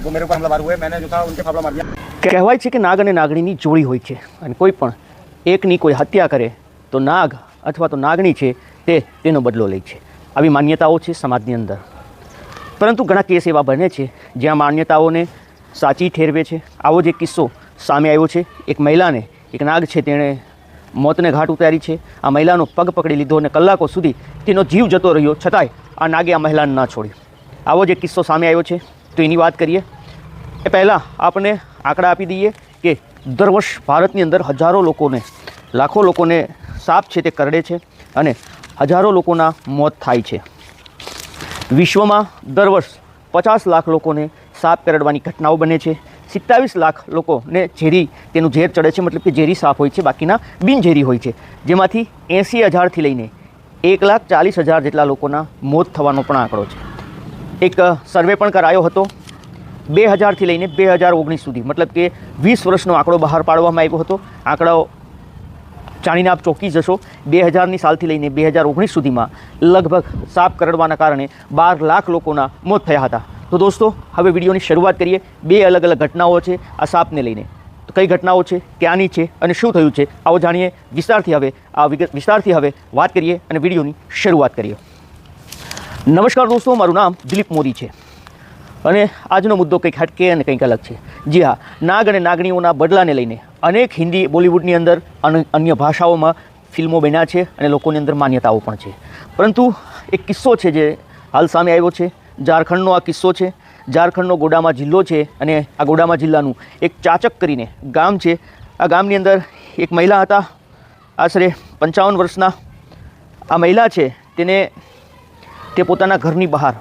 अब वो मेरे ऊपर हमलावर हुए मैंने जो था उनके फावड़ा मार दिया કહેવાય છે કે નાગ અને નાગણીની જોડી હોય છે અને કોઈ પણ એકની કોઈ હત્યા કરે તો નાગ અથવા તો નાગણી છે તે તેનો બદલો લે છે આવી માન્યતાઓ છે સમાજની અંદર પરંતુ ઘણા કેસ એવા બને છે જ્યાં માન્યતાઓને સાચી ઠેરવે છે આવો જ એક કિસ્સો સામે આવ્યો છે એક મહિલાને એક નાગ છે તેણે મોતને ઘાટ ઉતારી છે આ મહિલાનો પગ પકડી લીધો અને કલાકો સુધી તેનો જીવ જતો રહ્યો છતાંય આ નાગે આ મહિલાને ના છોડી આવો જ એક કિસ્સો સામે આવ્યો છે તો એની વાત કરીએ એ પહેલાં આપણે આંકડા આપી દઈએ કે દર વર્ષ ભારતની અંદર હજારો લોકોને, લાખો લોકોને સાપ છે તે કરડે છે અને હજારો લોકોના મોત થાય છે. વિશ્વમાં દર વર્ષ પચાસ લાખ લોકોને સાપ કરડવાની ઘટનાઓ બને છે. સિત્તાવીસ લાખ લોકોને ઝેરી તેનું ઝેર ચડે છે, મતલબ કે ઝેરી સાપ હોય છે, બાકીના બિનઝેરી હોય છે. જેમાંથી એંસી હજારથી લઈને એક લાખ ચાલીસ હજાર જેટલા લોકોના મોત થવાનો પણ આંકડો છે. એક સર્વે પણ કરાયો હતો. બે હજારથી લઈને બે હજાર ઓગણીસ સુધી. મતલબ કે વીસ વર્ષનો આંકડો બહાર પાડવામાં આવ્યો હતો. આંકડાઓ જાણીને આપ ચોંકી જશો. બે હજારની સાલથી લઈને બે હજાર ઓગણીસ સુધીમાં લગભગ સાપ કરડવાના કારણે બાર લાખ લોકોના મોત થયા હતા. તો દોસ્તો, હવે વિડીયોની શરૂઆત કરીએ. બે અલગ અલગ ઘટનાઓ છે આ સાપને લઈને. તો કઈ ઘટનાઓ છે, ક્યાંની છે અને શું થયું છે, આવો જાણીએ. વિસ્તારથી હવે, આ વિગત વિસ્તારથી હવે વાત કરીએ અને વિડીયોની શરૂઆત કરીએ. નમસ્કાર દોસ્તો, મારું નામ દિલીપ મોદી છે. અને આજનો મુદ્દો કંઈક હટકે અને કંઈક અલગ છે. જી હા, નાગ અને નાગણીઓના બદલાને લઈને અનેક હિન્દી બોલિવૂડની અંદર અને, અન્ય ભાષાઓમાં ફિલ્મો બન્યા છે અને લોકોની અંદર માન્યતાઓ પણ છે. પરંતુ એક કિસ્સો છે જે હાલ સામે આવ્યો છે. ઝારખંડનો આ કિસ્સો છે. ઝારખંડનો ગોડામાં જિલ્લો છે અને આ ગોડામાં જિલ્લાનું એક ચાચક કરીને ગામ છે. આ ગામની અંદર એક મહિલા હતા. આશરે પંચાવન વર્ષના આ મહિલા છે. તેને તે પોતાના ઘરની બહાર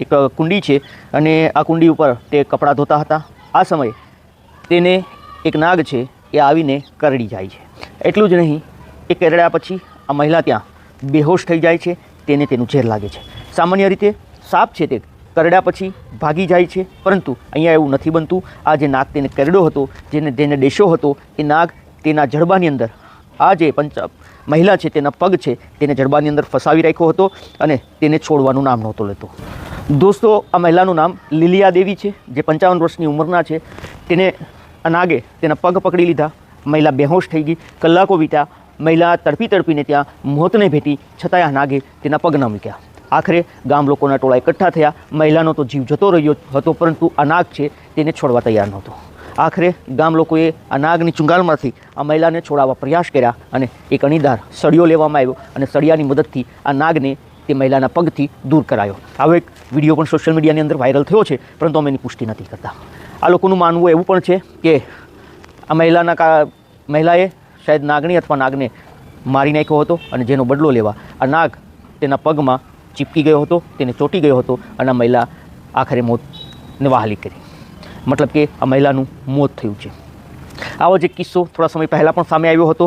એક કુંડી છે અને આ કુંડી ઉપર તે કપડાં ધોતા હતા. આ સમયે તેને એક નાગ છે એ આવીને કરડી જાય છે. એટલું જ નહીં, એ કરડ્યા પછી આ મહિલા ત્યાં બેહોશ થઈ જાય છે, તેને તેનું ઝેર લાગે છે. સામાન્ય રીતે સાપ છે તે કરડ્યા પછી ભાગી જાય છે, પરંતુ અહીંયા એવું નથી બનતું. આ જે નાગ તેને કરડ્યો હતો, જેને તેને ડેશો હતો, એ નાગ તેના જડબાની અંદર આ જે પંચ મહિલા છે, તેના પગ છે, તેને જડબાની અંદર ફસાવી રાખ્યો હતો અને તેને છોડવાનું નામ નહોતો લેતો. દોસ્તો, આ મહિલાનું નામ લીલિયા દેવી છે, જે પંચાવન વર્ષની ઉંમરના છે. તેને અનાગે તેના પગ પકડી લીધા. મહિલા બેહોશ થઈ ગઈ. કલાકો વીત્યા. મહિલા તડપી તડપીને ત્યાં મોતને ભેટી છતાંય નાગે તેના પગ ન મૂક્યા. આખરે ગામ લોકોના ટોળા એકઠા થયા. મહિલાનો તો જીવ જતો રહ્યો હતો, પરંતુ અનાગ છે, તેને છોડવા તૈયાર નહોતો. આખરે ગામ લોકોએ આ નાગની ચુંગાલમાંથી આ મહિલાને છોડાવવા પ્રયાસ કર્યા અને એક અણીદાર સળિયો લેવામાં આવ્યો અને સળિયાની મદદથી આ નાગને તે મહિલાના પગથી દૂર કરાયો. આવો એક વીડિયો પણ સોશિયલ મીડિયાની અંદર વાયરલ થયો છે, પરંતુ અમે એની પુષ્ટિ નથી કરતા. આ લોકોનું માનવું એવું પણ છે કે આ મહિલાના કા, મહિલાએ શાયદ નાગણી અથવા નાગને મારી નાખ્યો હતો અને જેનો બદલો લેવા આ નાગ તેના પગમાં ચીપકી ગયો હતો, તેને ચોંટી ગયો હતો અને આ મહિલા આખરે મોતને વહાલી કરી. મતલબ કે આ મહિલાનું મોત થયું છે. આવો જ એક કિસ્સો થોડા સમય પહેલાં પણ સામે આવ્યો હતો.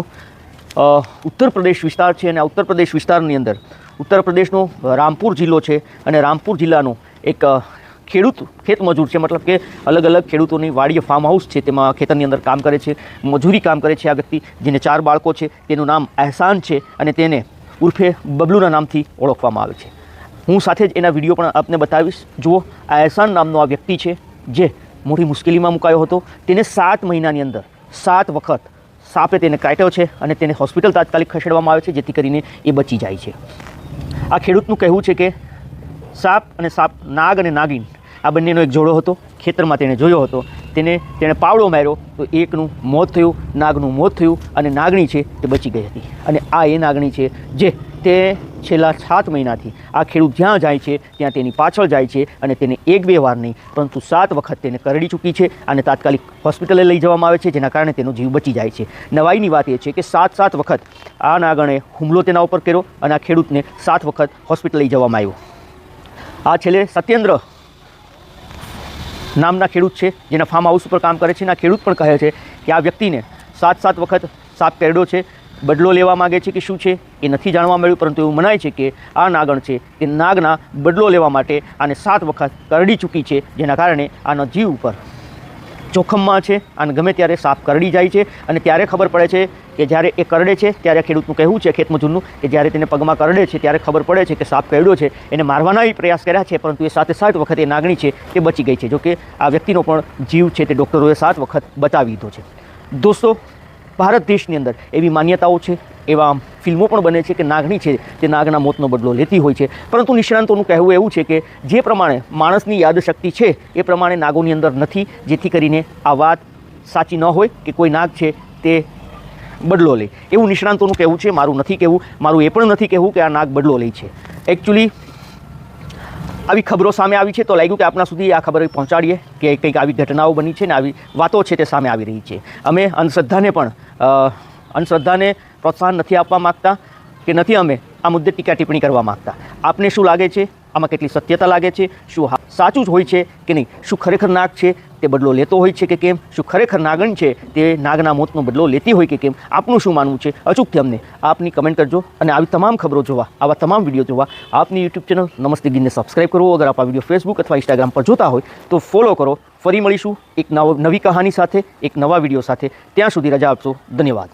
ઉત્તર પ્રદેશ વિસ્તાર છે અને આ ઉત્તર પ્રદેશ વિસ્તારની અંદર ઉત્તર પ્રદેશનો રામપુર જિલ્લો છે અને રામપુર જિલ્લાનો એક ખેડૂત ખેતમજૂર છે. મતલબ કે અલગ અલગ ખેડૂતોની વાડીએ ફાર્મ હાઉસ છે. તેમાં ખેતરની અંદર કામ કરે છે, મજૂરી કામ કરે છે આ વ્યક્તિ, જેને ચાર બાળકો છે. તેનું નામ અહેસાન છે અને તેને ઉર્ફે બબલુના નામથી ઓળખવામાં આવે છે. હું સાથે જ એના વીડિયો પણ આપને બતાવીશ. જુઓ આ અહેસાન નામનો આ વ્યક્તિ છે, જે મોટી મુશ્કેલીમાં મુકાયો હતો. તેને સાત મહિનાની અંદર, સાત વખત સાપે તેને કાટ્યો છે અને તેને હોસ્પિટલ તાત્કાલિક ખસેડવામાં આવે છે, જેથી કરીને એ બચી જાય છે. આ ખેડૂતનું કહેવું છે કે સાપ અને સાપ, નાગ અને નાગિન, આ બંનેનો એક જોડો હતો. ખેતરમાં તેણે જોયો હતો. તેને, તેણે પાવડો માર્યો તો એકનું મોત થયું, નાગનું મોત થયું અને નાગણી છે તે બચી ગઈ હતી. અને આ એ નાગણી છે જે તે છેલ્લા સાત મહિનાથી આ ખેડૂત જ્યાં જાય છે, ત્યાં તેની પાછળ જાય છે અને તેને એક બે વાર નહીં, પરંતુ સાત વખત તેને કરડી ચૂકી છે અને તાત્કાલિક હોસ્પિટલે લઈ જવામાં આવે છે, જેના કારણે તેનો જીવ બચી જાય છે. નવાઈની વાત એ છે કે સાત સાત વખત આ નાગણે હુમલો તેના ઉપર કર્યો અને આ ખેડૂતને સાત વખત હોસ્પિટલ લઈ જવામાં આવ્યો. આ છેલ્લે સત્યેન્દ્ર નામના ખેડૂત છે, જેના ફાર્મ હાઉસ ઉપર કામ કરે છે અને આ ખેડૂત પણ કહે છે કે આ વ્યક્તિને સાત સાત વખત સાપ કરડ્યો છે બદલો લેવા માગે છે કે શું છે એ નથી જાણવા મળ્યું, પરંતુ એવું મનાય છે કે આ નાગણ છે તે નાગના બદલો લેવા માટે આને સાત વખત કરડી ચૂકી છે, જેના કારણે આનો જીવ ઉપર જોખમમાં છે અને ગમે ત્યારે સાપ કરડી જાય છે. અને ત્યારે ખબર પડે છે કે જ્યારે એ કરડે છે, ત્યારે ખેડૂતનું કહેવું છે, ખેતમજૂરનું, કે જ્યારે તેને પગમાં કરડે છે, ત્યારે ખબર પડે છે કે સાપ કરડ્યો છે. એને મારવાના પ્રયાસ કર્યા છે, પરંતુ એ સાથે સાત વખત એ નાગણી છે તે બચી ગઈ છે. જોકે આ વ્યક્તિનો પણ જીવ છે તે ડૉક્ટરોએ સાત વખત બચાવી દીધો છે. દોસ્તો ભારત દેશની અંદર એવી માન્યતાઓ છે, એવા ફિલ્મો પણ બને છે કે નાગણી છે તે નાગના મોતનો બદલો લેતી હોય છે. પરંતુ નિષ્ણાંતોનું કહેવું એવું છે કે જે પ્રમાણે માણસની યાદશક્તિ છે, એ પ્રમાણે નાગોની અંદર નથી, જેથી કરીને આ વાત સાચી ન હોય કે કોઈ નાગ છે તે બદલો લે. એવું નિષ્ણાંતોનું કહેવું છે, મારું નથી કહેવું, મારું એ પણ નથી કહેવું કે આ નાગ બદલો લે છે. એકચ્યુઅલી આવી ખબરો સામે આવી છે તો લાગ્યું કે આપણા સુધી આ ખબર પહોંચાડીએ કે કંઈક આવી ઘટનાઓ બની છે ને આવી વાતો છે તે સામે આવી રહી છે. અમે અંધશ્રદ્ધાને પણ અંધશ્રદ્ધાને પ્રોત્સાહન નથી આપવા માગતા કે નથી અમે આ મુદ્દે ટીકા ટિપ્પણી કરવા માગતા. આપને શું લાગે છે? આમાં કેટલી સત્યતા લાગે છે, શું સાચું જ હોય છે કે નહીં, શું ખરેખર નાગ છે તે બદલો લેતો હોય છે કે કેમ, શું ખરેખર નાગણ છે તે નાગના મોતનો બદલો લેતી હોય કે કેમ, આપનું શું માનવું છે? અચૂકથી અમને આપની કમેન્ટ કરજો અને આવી તમામ ખબરો જોવા, આવા તમામ વીડિયો જોવા આપની યુટ્યુબ ચેનલ નમસ્તે ગીરને સબસ્ક્રાઈબ કરો. અગર આપ આ વીડિયો ફેસબુક અથવા ઇન્સ્ટાગ્રામ પર જોતા હોય તો ફોલો કરો. ફરી મળીશું એક નવી કહાની સાથે, એક નવા વીડિયો સાથે. ત્યાં સુધી રજા આપશો. ધન્યવાદ.